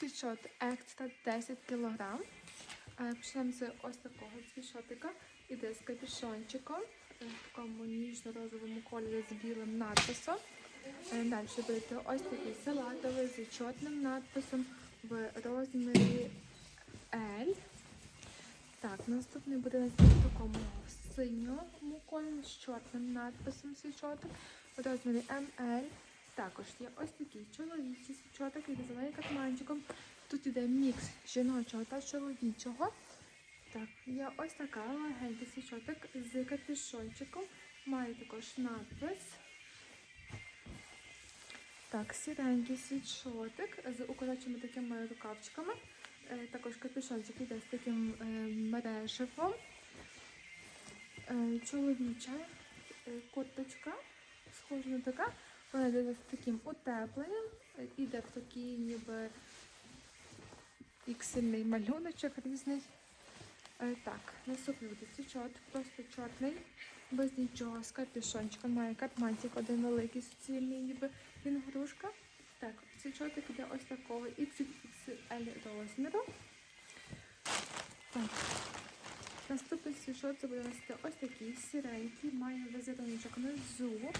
світшот екстра 10 кг. Почнемо з ось такого світшотика. Іде з капюшончиком е, в такому ніжно-розовому кольорі з білим надписом. Е, Далі берете ось такий салатовий з чорним надписом в розмірі L. Так, наступний буде на такому синьому кольорі з чорним надписом свічоток в розмірі ML. Також є ось такий чоловічий свічоток із зеленим катманчиком. Тут іде мікс жіночого та чоловічого. Так, є ось така легенький свічоток з капюшончиком. Має також надпис. Так, сіренький світшотик з укороченими такими рукавчиками. Е, Також капюшончик іде з таким е. Е, Чоловіча е, курточка, схожа на така. Вона з таким утепленням. Іде в такий ніби піксельний малюночок різний. Е, Так, наступний буде свічот, просто чорний, без нічого, з капюшончиком. Має катмантик один великий суцільний, ніби він грушка. Так, свічотик іде ось такого XXL розміру. Так. Наступний свічот це буде ось такий сіренький, має візеруночок внизу.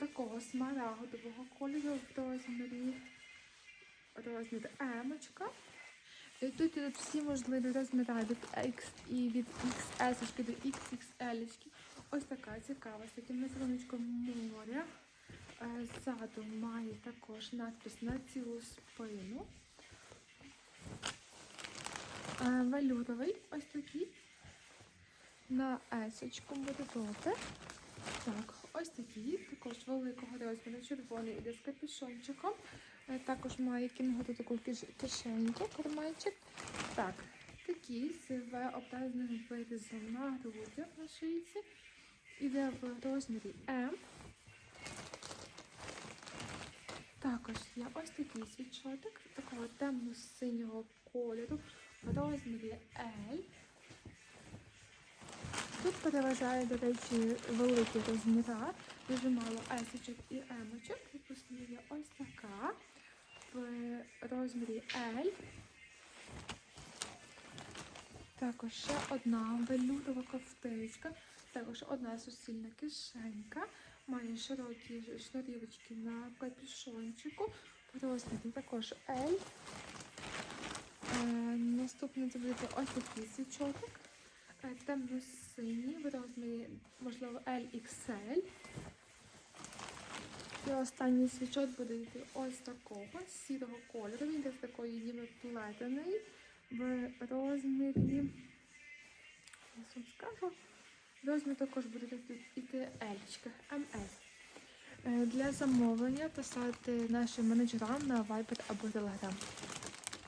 Так. Такого смарагдового кольору в розмірі розмір Емочка. І Тут ідуть всі можливі розміри від X і від XS до XXL. Ось така цікава, з таким візеруночком моря. Е, Ззаду має також надпис на цілу спину. Е, Валюровий ось такий. На есочку буде добре. Так, ось такий, також великого розміру, червоний іде з капюшончиком. Е, Також має кінготу таку кишеньку, карманчик. Так, такий з V-образним вирізом на грудях на шийці. Іде в розмірі М. Також є ось такий світшотик, такого темно-синього кольору в розмірі L. Переважає, до речі, великий розміра, дуже мало есочок і емочок. Відпустимо є ось така в розмірі L. Також ще одна велюрова ковтиночка, також одна суцільна кишенька, має широкі шнурівочки на капюшончику, в розмірі також L. Е, наступний це буде ось такий свічотик. Е, Темно-синій в розмірі, можливо, LXL. І останній свічок буде йти ось такого сірого кольору. Він йде з такої ніби плетений в розмірі. Я вам скажу. Розмір також буде іти L, ML. Е, Для замовлення писати нашим менеджерам на Viber або Telegram.